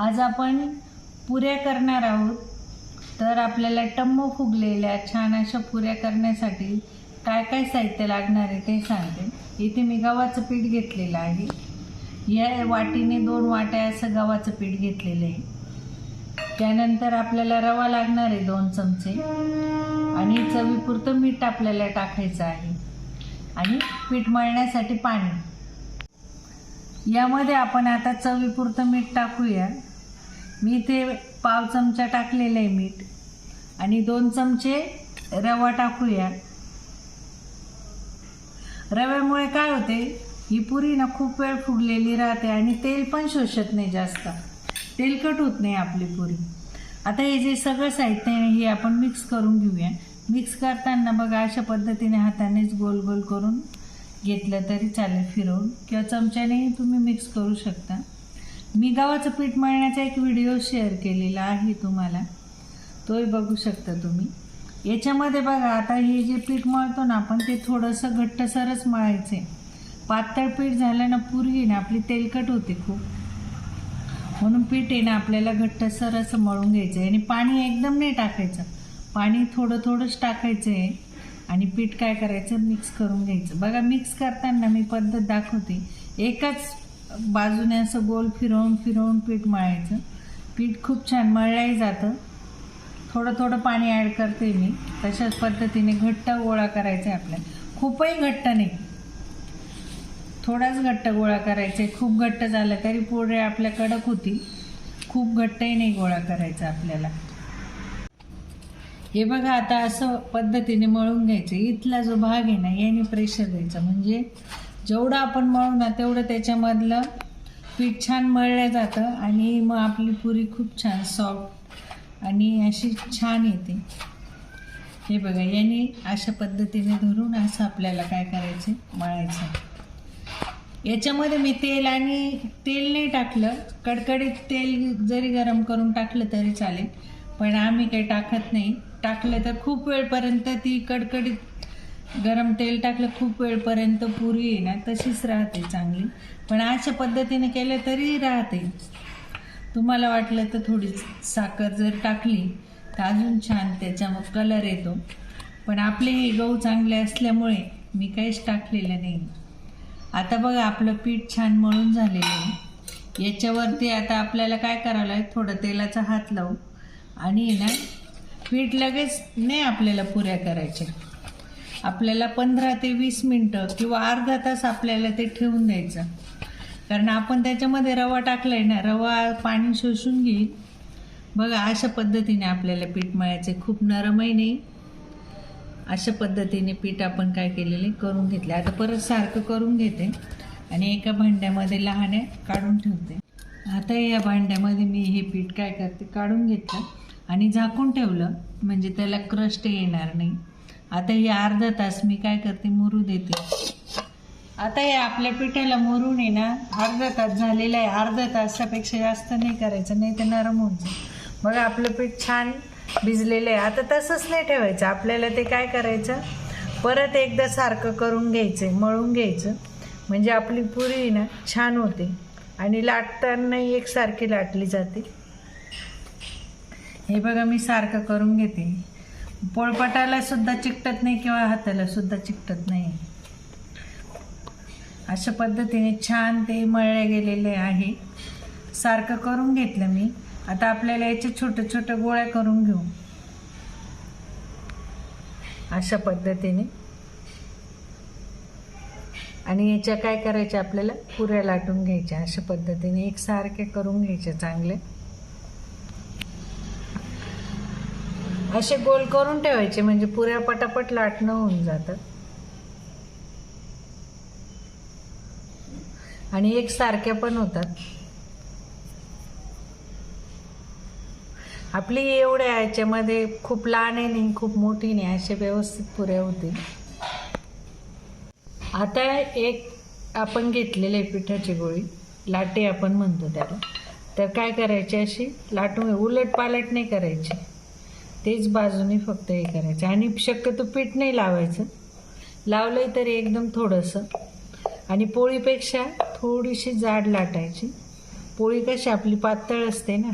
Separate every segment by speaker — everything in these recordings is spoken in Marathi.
Speaker 1: आज आपण पुऱ्या करणार आहोत. तर आपल्याला टम्म फुगलेल्या छान अशा पुऱ्या करण्यासाठी काय काय साहित्य लागणार आहे ते सांगते. इथे मी गव्हाचं पीठ घेतलेलं आहे. या वाटीने दोन वाट्या असं गव्हाचं पीठ घेतलेलं आहे. त्यानंतर आपल्याला रवा लागणार आहे दोन चमचे. आणि चवीपुरतं मीठ आपल्याला टाकायचं आहे. आणि पीठ मळण्यासाठी पाणी. यामध्ये आपण आता चवीपुरतं मीठ टाकूया. मी इथे पाव चमचा टाकलेलं आहे मीठ. आणि दोन चमचे रवा टाकूया. रव्यामुळे काय होते? ही पुरी ना खूप वेळ फुगलेली राहते आणि तेल पण शोषत नाही जास्त. तेलकट होत नाही आपली पुरी. आता हे जे सगळं साहित्य आहे हे आपण मिक्स करून घेऊया. मिक्स करताना बघा अशा पद्धतीने हातानेच गोल गोल करून घेतलं तरी चालेल फिरवून. किंवा चमच्यानेही तुम्ही मिक्स करू शकता. मी गव्हाचं पीठ मळण्याचा एक व्हिडिओ शेअर केलेला आहे तुम्हाला. तोही बघू शकता तुम्ही. याच्यामध्ये बघा आता हे जे पीठ मळतो ना आपण ते थोडंसं घट्टसरच मळायचे पातळ पीठ झालं ना पूर्वी ना आपली तेलकट होते खूप. म्हणून पीठ आहे ना आपल्याला घट्टसर असं मळून घ्यायचं आहे आणि पाणी एकदम नाही टाकायचं. पाणी थोडं थोडंच टाकायचं आहे आणि पीठ काय करायचं? मिक्स करून घ्यायचं. बघा मिक्स करताना मी पद्धत दाखवते. एकाच बाजूने असं गोल फिरवून फिरवून पीठ मळायचं. पीठ खूप छान मळलंही जातं. थोडं थोडं पाणी ॲड करते मी. तशाच पद्धतीने घट्ट गोळा करायचा आहे आपल्याला खूपही घट्ट नाही. थोडाच घट्ट गोळा करायचा. आहे खूप घट्ट झालं तरी पोळे आपल्या कडक होतील. खूप घट्टही नाही गोळा करायचा आपल्याला. हे बघा आता असं पद्धतीने मळून घ्यायचं. इथला जो भाग आहे ना याने प्रेशर द्यायचं. म्हणजे जेवढं आपण मळू ना तेवढं त्याच्यामधलं पीठ छान मळलं जातं आणि मग आपली पुरी खूप छान सॉफ्ट आणि अशी छान येते. हे बघा याने अशा पद्धतीने धरून असं आपल्याला काय करायचं? मळायचं. याच्यामध्ये मी तेल आणि तेल नाही टाकलं. कडकडीत तेल जरी गरम करून टाकलं तरी चालेल. पण आम्ही काही टाकत नाही. टाकलं तर खूप वेळपर्यंत ती कडकडीत गरम तेल टाकलं खूप वेळपर्यंत पुरी आहे ना तशीच राहते चांगली. पण अशा पद्धतीने केलं तरी राहते. तुम्हाला वाटलं तर थोडी साखर जर टाकली तर अजून छान त्याच्या मग कलर येतो. पण आपले हे गहू चांगले असल्यामुळे मी काहीच टाकलेलं नाही. आता बघा आपलं पीठ छान मळून झालेलं आहे. याच्यावरती आता आपल्याला काय करावं लागेल? थोडं तेलाचा हात लावू. आणि ना पीठ लगेच नाही आपल्याला पुऱ्या करायच्या. आपल्याला पंधरा ते वीस मिनटं किंवा अर्धा तास आपल्याला ते ठेवून द्यायचं. कारण आपण त्याच्यामध्ये रवा टाकलाय ना रवा पाणी शोषून घेईल. बघा अशा पद्धतीने आपल्याला पीठ मळायचं खूप नरमही नाही. अशा पद्धतीने पीठ आपण काय केलेले? करून घेतले. आता परत सारखं करून घेते आणि एका भांड्यामध्ये लहान काढून ठेवते. आता या भांड्यामध्ये मी हे पीठ काय करते? काढून घेतलं आणि झाकून ठेवलं. म्हणजे त्याला क्रस्ट येणार नाही. आता हे अर्धा तास मी काय करते मुरू देते. आता हे आपल्या पिठाला मुरून आहे ना अर्धा तास झालेला आहे. अर्धा तासापेक्षा जास्त नाही करायचं नाही तर नरम होऊन जाईल. मग आपलं पीठ छान भिजलेलं आहे. आता तसंच नाही ठेवायचं. आपल्याला ते काय करायचं? परत एकदा सारखं करून घ्यायचं मळून घ्यायचं. म्हणजे आपली पुरी ना छान होते. आणि लाटतानाही एकसारखी लाटली जाते. हे बघा मी सारखं करून घेते. पोळपाटाला सुद्धा चिकटत नाही किंवा हाताला सुद्धा चिकटत नाही. अशा पद्धतीने छान ते मळले गेलेले आहे. सारखं करून घेतलं मी. आता आपल्याला याचे छोटे छोटे गोळ्या करून घेऊ. अशा पद्धतीने. आणि याच्या काय करायच्या आपल्याला? पुऱ्या लाटून घ्यायच्या. अशा पद्धतीने एकसारखे करून घ्यायचे चांगले. असे गोल करून ठेवायचे म्हणजे पुऱ्या पटापट लाटणं होऊन जातं. आणि एक सारख्या पण होतात. आपली एवढ्या याच्यामध्ये खूप लहान आहे नाही खूप मोठी नाही असे व्यवस्थित पुऱ्या होतील. आता एक आपण घेतलेले पिठाची गोळी लाटे आपण म्हणतो त्याला. तर काय करायची अशी? लाटून उलट पालट नाही करायची. तेच बाजूने फक्त हे करायचं. आणि शक्यतो पीठ नाही लावायचं. लावलं तरी एकदम थोडंसं. आणि पोळीपेक्षा थोडीशी जाड लाटायची. पोळी कशी आपली पातळ असते ना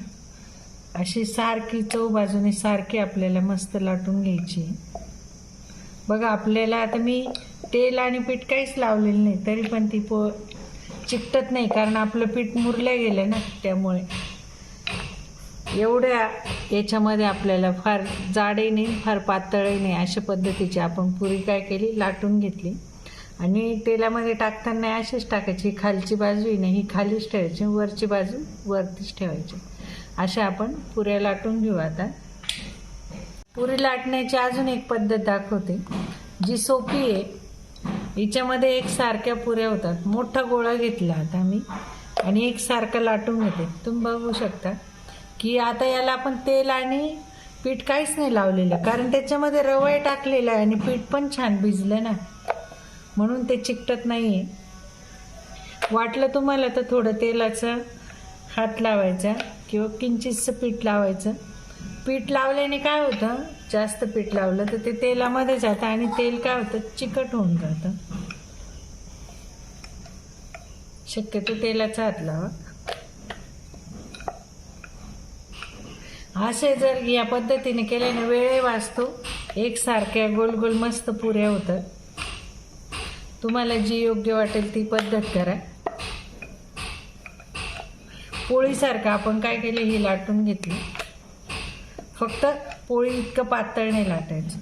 Speaker 1: अशी सारखी चव बाजूने सारखी आपल्याला मस्त लाटून घ्यायची. बघा आपल्याला आता मी तेल आणि पीठ काहीच लावलेलं नाही तरी पण ती पो चिकटत नाही कारण आपलं पीठ मुरलं गेलं ना त्यामुळे. एवढ्या याच्यामध्ये आपल्याला फार जाडही नाही फार पातळही नाही. अशा पद्धतीची आपण पुरी काय केली? लाटून घेतली. आणि तेलामध्ये टाकताना अशीच टाकायची. खालची बाजू ही नाही ही खालीच ठेवायची. वरची बाजू वरतीच ठेवायची. अशा आपण पुऱ्या लाटून घेऊ आता. पुरी लाटण्याची अजून एक पद्धत दाखवते जी सोपी आहे. हिच्यामध्ये एक सारख्या पुऱ्या होतात. मोठा गोळा घेतला आता मी. आणि एकसारखा लाटून घेते तुम्ही बघू शकता. की आता याला आपण तेल आणि पीठ काहीच नाही लावलेलं कारण त्याच्यामध्ये रवाई टाकलेला आहे आणि पीठ पण छान भिजलं ना. म्हणून ते चिकटत नाही आहे वाटलं तुम्हाला तर थोडं तेलाचं हात लावायचा किंवा किंचितचं पीठ लावायचं. पीठ लावल्याने काय होतं जास्त पीठ लावलं तर ते तेलामध्ये जातं आणि तेल काय होतं चिकट होऊन जातं. शक्यतो तेलाचा हात लावा. असे जर या पद्धतीने केल्याने वेळही वाचतो. एकसारख्या गोल गोल मस्त पुऱ्या होतात. तुम्हाला जी योग्य वाटेल ती पद्धत करा. पोळीसारखं आपण काय केलं ही लाटून घेतली. फक्त पोळी इतकं पातळ नाही लाटायचं.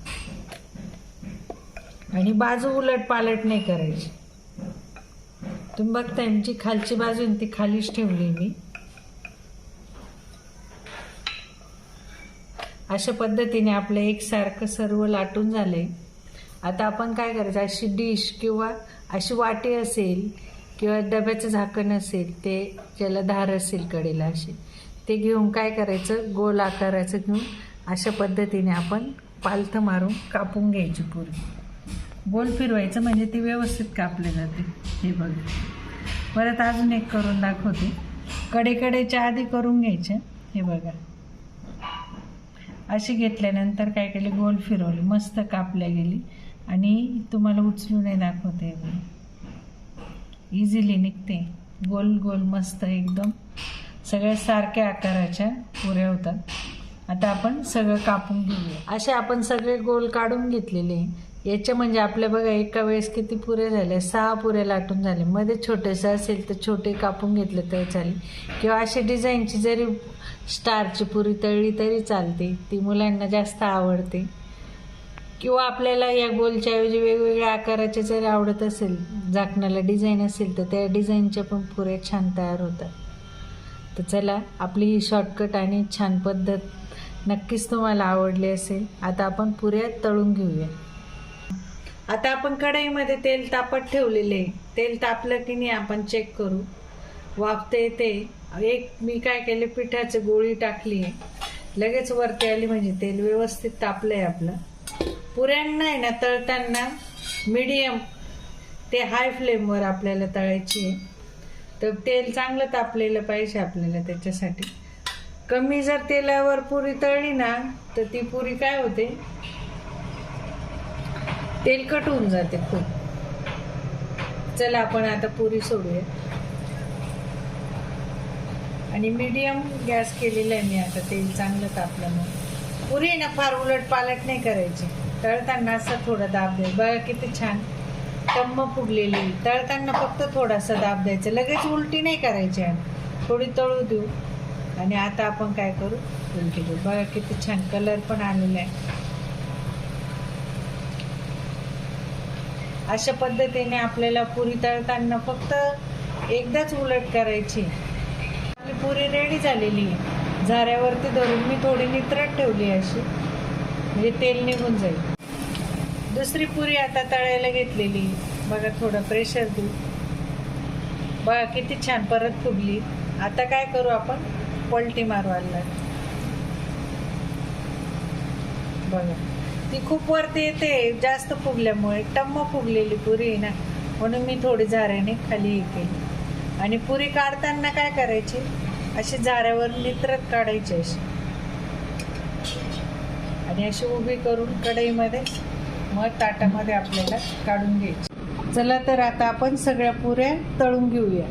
Speaker 1: आणि बाजू उलट पालट नाही करायची. तुम्ही बघता त्यांची खालची बाजू ती खालीच ठेवली मी. अशा पद्धतीने आपलं एकसारखं सर्व लाटून झालं आहे आता आपण काय करायचं? अशी डिश किंवा अशी वाटी असेल किंवा डब्याचं झाकण असेल ते ज्याला धार असेल कडेला असे ते घेऊन काय करायचं? गोल आकाराचं घेऊन अशा पद्धतीने आपण पालथं मारून कापून घ्यायची पूर्वी गोल फिरवायचं म्हणजे ती व्यवस्थित कापले जाते. हे बघा. परत अजून एक करून दाखवते. कडेकडेच्या आधी करून घ्यायचं. हे बघा. अशी घेतल्यानंतर काय केली? गोल फिरवली. मस्त कापल्या गेली. आणि तुम्हाला उचलून दाखवते. इझिली निघते. गोल गोल मस्त एकदम. सगळ्या सारख्या आकाराच्या पुऱ्या होतात. आता आपण सगळं कापून घेऊया. असे आपण सगळे गोल काढून घेतलेले. याच्या म्हणजे आपल्या बघा एका वेळेस किती पुरे झाले? सहा पुऱ्या लाटून झाले. मध्ये छोटेसं असेल तर छोटे कापून घेतले तरी चालेल. किंवा अशी डिझाईनची जरी स्टारची पुरी तळली तरी चालते. ती मुलांना जास्त आवडते. किंवा आपल्याला या गोलच्या ऐवजी वेगवेगळ्या आकाराचे जरी आवडत असेल झाकणाला डिझाईन असेल तर त्या डिझाईनच्या पण पुऱ्या छान तयार होतात. तर चला आपली ही शॉर्टकट आणि छान पद्धत नक्कीच तुम्हाला आवडली असेल. आता आपण पुऱ्या तळून घेऊया. आता आपण कढईमध्ये तेल तापत ठेवलेले आहे. तेल तापलं की नाही आपण चेक करू. वाफते ते एक मी काय केले? पिठाची गोळी टाकली आहे. लगेच वरती आली म्हणजे तेल व्यवस्थित तापलंय आपलं. पुऱ्यांना आहे ना तळताना मीडियम ते हाय फ्लेमवर आपल्याला तळायची आहे. तर तेल चांगलं तापलेलं पाहिजे आपल्याला त्याच्यासाठी. कमी जर तेलावर पुरी तळली ना तर ती पुरी काय होते? तेलकट होऊन जाते खूप. चला आपण आता पुरी सोडूया. आणि मीडियम गॅस केलेला आहे मी आता तेल चांगलं तापलं मग पुरी ना फार उलट पालट नाही करायची. तळताना असं थोडा दाब द्यायचं बघा किती छान टम्म फुगलेली. तळताना फक्त थोडासा दाब द्यायचा. लगेच उलटी नाही करायची आणि थोडी तळू देऊ. आणि आता आपण काय करू? उलटी देऊ. बघा किती छान कलर पण आलेला आहे. अशा पद्धतीने आपल्याला पुरी तळताना फक्त एकदाच उलट करायची. आपली पुरी रेडी झालेली आहे. झाऱ्यावरती धरून मी थोडी नित्रट ठेवली आहे अशी. म्हणजे तेल निघून जाईल. दुसरी पुरी आता तळायला घेतलेली बघा थोडं प्रेशर देऊ. बघा किती छान परत फुगली. आता काय करू आपण? पलटी मारवायला बघा. ती खूप वरती येते जास्त फुगल्यामुळे टम्म फुगलेली पुरी आहे ना म्हणून मी थोडी झाऱ्याने खाली हे केली आणि पुरी काढताना काय करायची? अशी झाऱ्यावर नित्रत काढायची अशी. आणि अशी उभी करून कढईमध्ये मग ताटामध्ये आपल्याला काढून घ्यायची. चला तर आता आपण सगळ्या पुऱ्या तळून घेऊया.